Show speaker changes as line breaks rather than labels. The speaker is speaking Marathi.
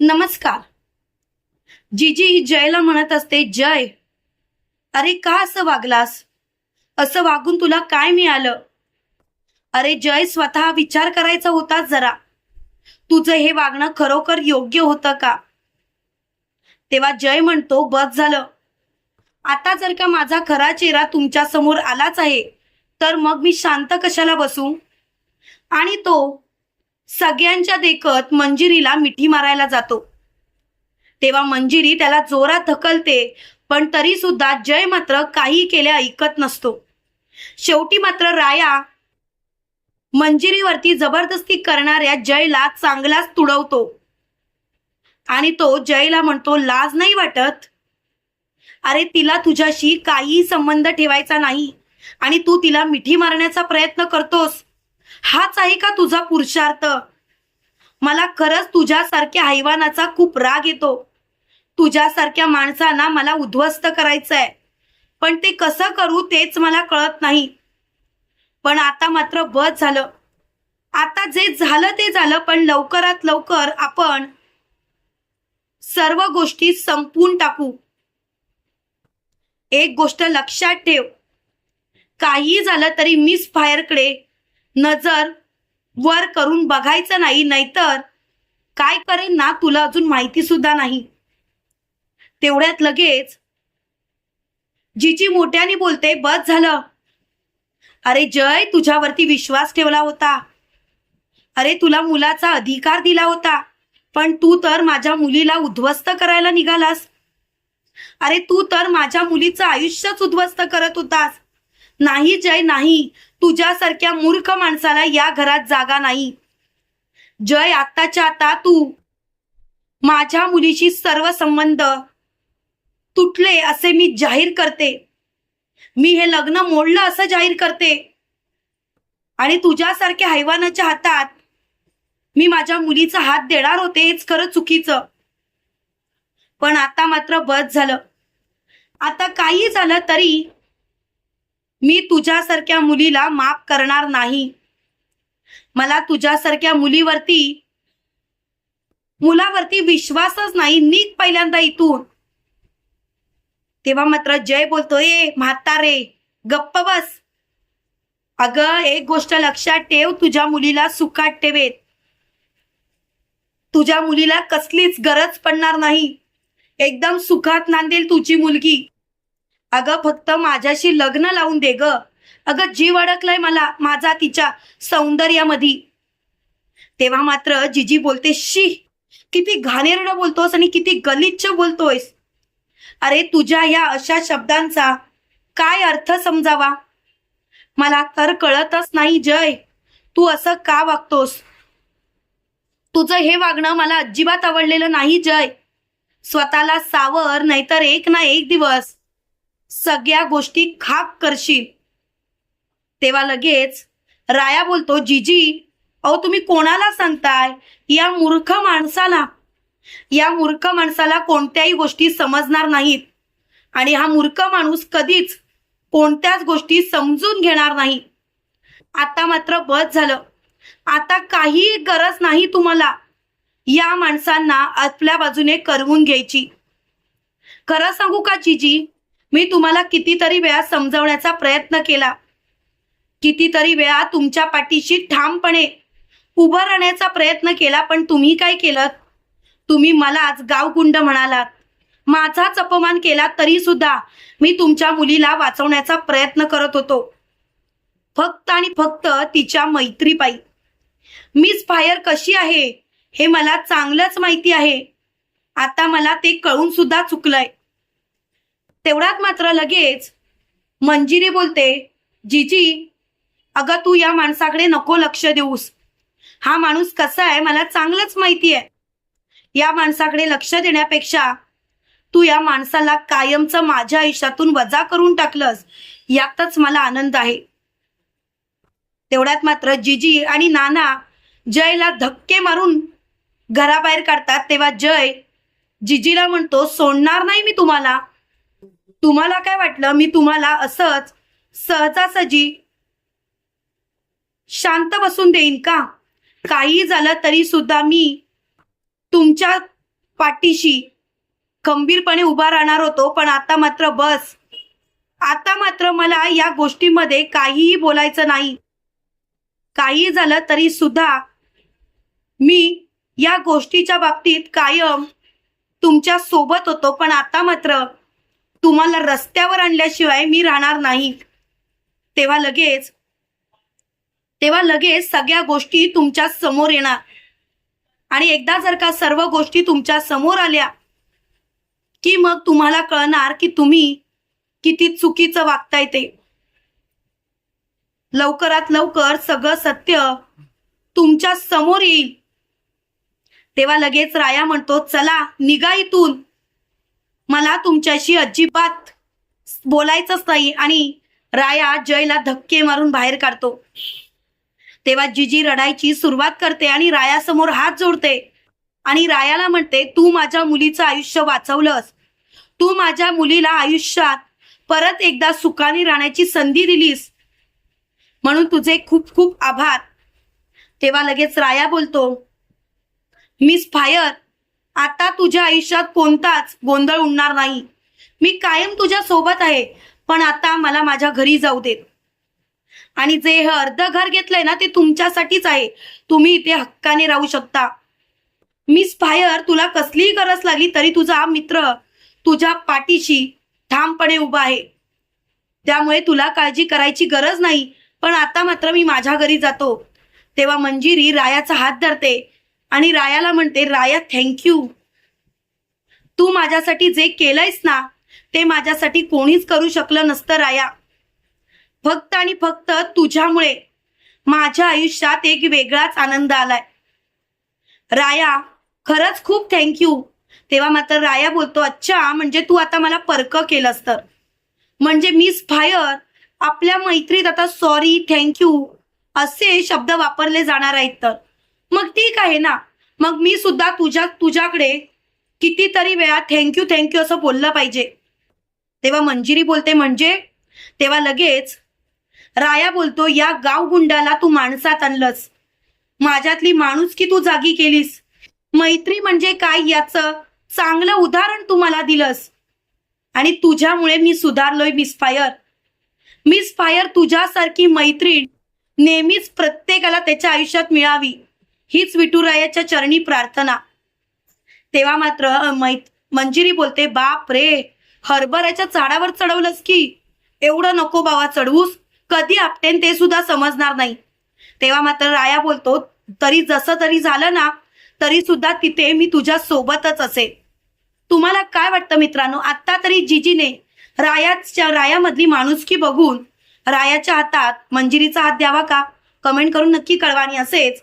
नमस्कार. जीजी जयला म्हणत असते जय. अरे का असं वागलास? असं वागून तुला काय मिळालं? अरे जय स्वतः विचार करायचा होता जरा. तुझं हे वागणं खरोखर योग्य होतं का? तेव्हा जय म्हणतो बस झालं. आता जर का माझा खरा चेहरा तुमच्यासमोर आलाच आहे तर मग मी शांत कशाला बसू? आणि तो सगळ्यांच्या देखत मंजिरीला मिठी मारायला जातो. तेव्हा मंजिरी त्याला जोरात धकलते पण तरी सुद्धा जय मात्र काही केल्या ऐकत नसतो. शेवटी मात्र राया मंजिरीवरती जबरदस्ती करणाऱ्या जयला चांगलाच तुडवतो. आणि तो जयला म्हणतो लाज नाही वाटत? अरे तिला तुझ्याशी काही संबंध ठेवायचा नाही आणि तू तिला मिठी मारण्याचा प्रयत्न करतोस. हाच आहे का तुझा पुरुषार्थ? मला खरंच तुझ्यासारख्या हैवानाचा खूप राग येतो. तुझ्यासारख्या माणसांना मला उद्ध्वस्त करायचं आहे पण ते कसं करू तेच मला कळत नाही. पण आता मात्र बस झालं. आता जे झालं ते झालं पण लवकरात लवकर आपण सर्व गोष्टी संपवून टाकू. एक गोष्ट लक्षात ठेव. काही झालं तरी मिस फायरकडे नजर वर करून बघायचं नाही नाहीतर काय करेन ना तुला अजून माहिती सुद्धा नाही. तेवढ्यात लगेच जिची मोठ्याने बोलते बस झालं. अरे जय तुझ्यावरती विश्वास ठेवला होता. अरे तुला मुलाचा अधिकार दिला होता पण तू तर माझ्या मुलीला उद्ध्वस्त करायला निघालास. अरे तू तर माझ्या मुलीचं आयुष्यच उद्ध्वस्त करत होतास. नाही जय नाही. तुझ्यासारख्या मूर्ख माणसाला या घरात जागा नाही. जय आत्ताच्या आता तू. माझ्या मुलीशी सर्व संबंध. तुटले असे मी जाहीर करते. मी हे लग्न मोडलं असं जाहीर करते. आणि तुझ्यासारख्या हैवानाच्या हातात मी माझ्या मुलीचा हात देणार होते हेच खरं चुकीचं. पण आता मात्र बस झालं. आता काही झालं तरी मी तुझ्यासारख्या मुलीला माफ करणार नाही. मला तुझ्यासारख्या मुलीवरती मुलावरती विश्वासच नाही नीट पहिल्यांदा इथून. तेव्हा मात्र जय बोलतो ए म्हातारे गप्प बस. अगं एक गोष्ट लक्षात ठेव तुझ्या मुलीला सुखात ठेवेत. तुझ्या मुलीला कसलीच गरज पडणार नाही. एकदम सुखात नांदेल तुझी मुलगी. अगं फक्त माझ्याशी लग्न लावून दे ग. अगं जीव अडकलाय मला माझा तिच्या सौंदर्यामध्ये तेव्हा मात्र जिजी बोलते शी किती घाणेरडं बोलतोस आणि किती गलिच्छ बोलतोयस. अरे तुझ्या या अशा शब्दांचा काय अर्थ समजावा? मला तर कळतच नाही जय. तू असं का वागतोस? तुझं हे वागणं मला अजिबात आवडलेलं नाही जय. स्वतःला सावर नाहीतर एक ना एक दिवस. सगळ्या गोष्टी खाक करशील. तेव्हा लगेच राया बोलतो जीजी अहो तुम्ही कोणाला सांगताय? या मूर्ख माणसाला. या मूर्ख माणसाला कोणत्याही गोष्टी समजणार नाहीत. आणि हा मूर्ख माणूस कधीच कोणत्याच गोष्टी समजून घेणार नाही. आता मात्र बस झालं. आता काही गरज नाही तुम्हाला या माणसांना आपल्या बाजूने करवून घ्यायची. खरं सांगू का जीजी? मी तुम्हाला कितीतरी वेळा समजवण्याचा प्रयत्न केला. कितीतरी वेळा तुमच्या पाठीशी ठामपणे उभं राहण्याचा प्रयत्न केला पण तुम्ही काय केलं? तुम्ही मलाच गावकुंड म्हणालात. माझाच अपमान केला तरी सुद्धा मी तुमच्या मुलीला वाचवण्याचा प्रयत्न करत होतो. फक्त आणि फक्त तिच्या मैत्रीपायी मिस फायर कशी आहे हे मला चांगलंच माहिती आहे. आता मला ते कळून सुद्धा चुकलंय. तेवढ्यात मात्र लगेच मंजिरी बोलते जीजी अगं तू या माणसाकडे नको लक्ष देऊस. हा माणूस कसा आहे मला चांगलंच माहिती आहे. या माणसाकडे लक्ष देण्यापेक्षा तू या माणसाला कायमचं माझ्या आयुष्यातून वजा करून टाकलंस यातच मला आनंद आहे. तेवढ्यात मात्र जिजी आणि नाना जयला धक्के मारून घराबाहेर काढतात तेव्हा जय जिजीला म्हणतो सोडणार नाही मी तुम्हाला. तुम्हाला काय वाटलं? मी तुम्हाला असंच सहजासहजी शांत बसून देईन का? काही झालं तरी सुद्धा मी तुमच्या पाठीशी खंबीरपणे उभा राहणार होतो पण आता मात्र बस. आता मात्र मला या गोष्टीमध्ये काहीही बोलायचं नाही. काही झालं तरी सुद्धा मी या गोष्टीच्या बाबतीत कायम तुमच्यासोबत होतो पण आता मात्र तुम्हाला रस्त्यावर आणल्याशिवाय मी राहणार नाही. तेव्हा लगेच तेव्हा लगेच सगळ्या गोष्टी तुमच्यासमोर येणार. आणि एकदा जर का सर्व गोष्टी तुमच्यासमोर आल्या की मग तुम्हाला कळणार की तुम्ही किती चुकीचं वागताय ते. लवकरात लवकर सगळं सत्य तुमच्यासमोर येईल. तेव्हा लगेच राया म्हणतो चला निघा इथून. मला तुमच्याशी अजिबात बोलायचंच नाही आणि राया जयला धक्के मारून बाहेर काढतो. तेव्हा जिजी रडायची सुरुवात करते आणि रायासमोर हात जोडते. आणि रायाला म्हणते तू माझ्या मुलीचं आयुष्य वाचवलंस. तू माझ्या मुलीला आयुष्यात परत एकदा सुखाने राहण्याची संधी दिलीस. म्हणून तुझे खूप खूप आभार. तेव्हा लगेच राया बोलतो मिस फायर आता तुझ्या आयुष्यात कोणताच गोंधळ उडणार नाही. मी कायम तुझ्या सोबत आहे पण आता मला माझ्या घरी जाऊ देत आणि जे हे अर्ध घर घेतलंय ना ते तुमच्यासाठीच आहे. तुम्ही इथे हक्काने राहू शकता. मिस फायर तुला कसलीही गरज लागली तरी तुझा मित्र तुझ्या पाठीशी ठामपणे उभा आहे. त्यामुळे तुला काळजी करायची गरज नाही पण आता मात्र मी माझ्या घरी जातो. तेव्हा मंजिरी रायाचा हात धरते. आणि रायाला म्हणते राया थँक्यू तू माझ्यासाठी जे केलंयस ना ते माझ्यासाठी कोणीच करू शकलं नसतं राया. फक्त आणि फक्त तुझ्यामुळे माझ्या आयुष्यात एक वेगळाच आनंद आलाय. राया खरंच खूप थँक्यू तेव्हा मात्र राया बोलतो अच्छा म्हणजे तू आता मला परक केलंस तर. म्हणजे मिस फायर आपल्या मैत्रीत आता सॉरी थँक्यू असे शब्द वापरले जाणार आहेत तर. मग ठीक आहे ना. मग मी सुद्धा तुझ्या तुझ्याकडे कितीतरी वेळा थँक्यू थँक्यू असं बोललं पाहिजे. तेव्हा मंजिरी बोलते म्हणजे? तेव्हा लगेच राया बोलतो या गाव गुंडाला तू माणसात आणलंस. माझ्यातली माणूस की तू जागी केलीस? मैत्री म्हणजे काय याचं चांगलं उदाहरण तू मला दिलंस. आणि तुझ्यामुळे मी सुधारलोय मिस फायर मिस फायर तुझ्यासारखी मैत्रीण नेहमीच प्रत्येकाला त्याच्या आयुष्यात मिळावी. हीच विठुरायाच्या चरणी प्रार्थना. तेव्हा मात्र मंजिरी बोलते बाप रे हरभऱ्याच्या झाडावर चढवलंस की? एवढं नको बाबा चढवूस कधी आपटेन ते सुद्धा समजणार नाही. तेव्हा मात्र राया बोलतो तरी जसं तरी झालं ना तरी सुद्धा तिथे मी तुझ्या सोबतच असेल तुम्हाला काय वाटतं मित्रांनो? आत्ता तरी जिजीने रायाच्या रायामधली माणुसकी बघून रायाच्या हातात मंजिरीचा हात द्यावा का? कमेंट करून नक्की कळवा आणि असेच.